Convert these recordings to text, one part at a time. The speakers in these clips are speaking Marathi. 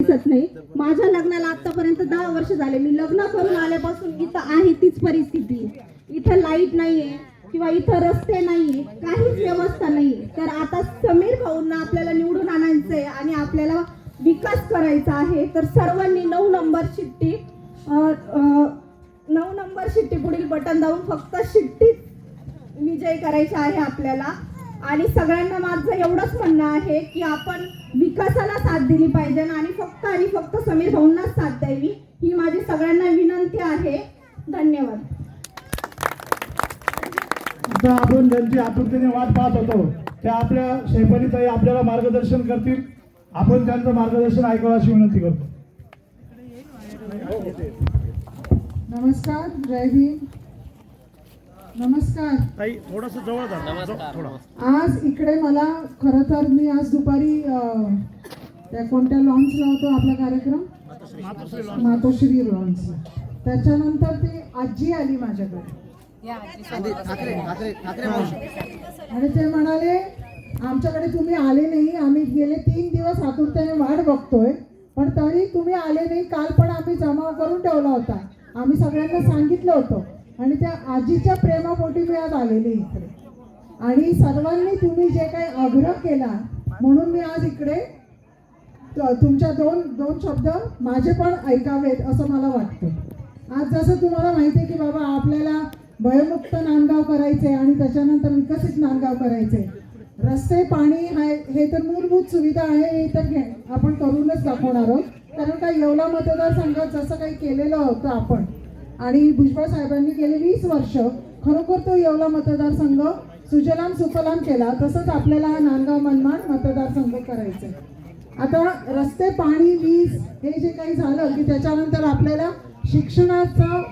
दिसत नाही. माझ्या लग्नाला आतापर्यंत दहा वर्ष झाले. मी लग्न करून आल्यापासून इथं आहे तीच परिस्थिती. इथं लाइट नाहीये किंवा इथं रस्ते नाहीये काहीच व्यवस्था नाही तर आता समीर भाऊंना आपल्याला निवडून आणायचंय आणि आपल्याला विकास करायचा आहे. तर सर्वांनी नऊ नंबर शिट्टी नऊ नंबर शिट्टी पुढील बटन दाबून फक्त शिट्टीच विजय करायचा आहे आपल्याला. आणि सगळ्यांना माझं एवढंच म्हणणं आहे की आपण विकासाला साथ दिली पाहिजे आणि फक्त आणि फक्त समीर भाऊंनाच साथ द्यावी. ही माझी सगळ्यांना विनंती आहे. धन्यवाद. आता आपण ज्यांची आतुरतेने वाट पाहत होतो त्या आपल्या शैफालीताई आपल्याला मार्गदर्शन करतील. आपण त्यांचं मार्गदर्शन ऐकावं अशी विनंती करतो. नमस्कार जय भीम नमस्कार. ताई थोडस जवळ जा. थोडा. आज इकडे मला खरं तर मी आज दुपारी अं, त्या कोणत्या लॉन्चला होतो आपला कार्यक्रम? मातोश्री लॉन्चला त्याच्यानंतर ती आजी आली माझ्याकडे. आणि ते म्हणाले आमच्याकडे तुम्ही आले नाही. आम्ही गेले तीन दिवस आतुरतेने वाट बघतोय. पण तरी तुम्ही आले नाही. काल पण आम्ही जमा करून ठेवला होता. आम्ही सगळ्यांना सांगितलं होतं. आणि त्या आजीच्या प्रेमापोटी मी आज आलेले इकडे आणि सर्वांनी तुम्ही जे काही आग्रह केला म्हणून मी आज इकडे तुमच्या दोन दोन शब्द माझे पण ऐकावेत असं मला वाटतं. आज जसं तुम्हाला माहिती आहे की बाबा आपल्याला भयमुक्त नांदगाव करायचे आणि त्याच्यानंतर विकसित नांदगाव करायचे रस्ते पाणी आहे हे तर मूलभूत सुविधा आहे हे तर घे आपण करूनच दाखवणार आहोत. कारण का येवला मतदारसंघात जसं काही केलेलं होतं आपण आणि भुजबळ साहेबांनी गेले वीस वर्ष खरोखर तो येवला मतदारसंघ सुजलाम सुफलाम केला तसंच आपल्याला हा नांदगाव मनमाड मतदारसंघ करायचा आता रस्ते पाणी वीज हे जे काही झालं की त्याच्यानंतर आपल्याला शिक्षणाचं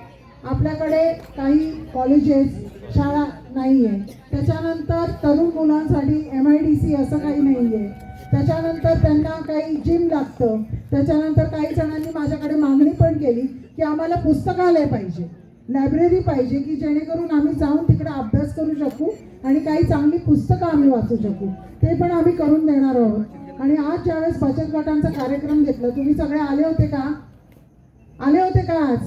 आपल्याकडे काही कॉलेजेस शाळा नाही आहे त्याच्यानंतर तरुण मुलांसाठी एम आय डी सी असं काही नाही आहे त्याच्यानंतर त्यांना काही जिम लागतं. त्याच्यानंतर काही जणांनी माझ्याकडे मागणी पण केली की आम्हाला पुस्तकालय पाहिजे. लायब्ररी पाहिजे की जेणेकरून आम्ही जाऊन तिकडे अभ्यास करू शकू आणि काही चांगली पुस्तकं आम्ही वाचू शकू. ते पण आम्ही करून देणार आहोत. आणि आज ज्यावेळेस बचत गटांचा कार्यक्रम घेतला तुम्ही सगळे आले होते का? आले होते का आज?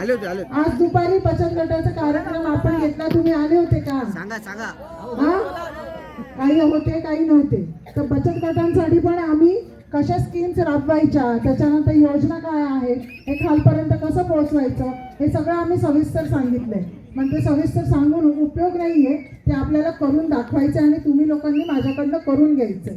आले होते आले. आज दुपारी बचत गटाचा कार्यक्रम आपण घेतला तुम्ही आले होते का? सांगा सांगा. हा? काही होते काही नव्हते. तर बचत गटांसाठी पण आम्ही कशा स्कीम्स राबवायच्या त्याच्यानंतर योजना काय आहेत हे खालपर्यंत कसं पोहोचवायचं हे सगळं आम्ही सविस्तर सांगितलंय. पण ते सविस्तर सांगून उपयोग नाहीये ते आपल्याला करून दाखवायचं आणि तुम्ही लोकांनी माझ्याकडनं करून घ्यायचं.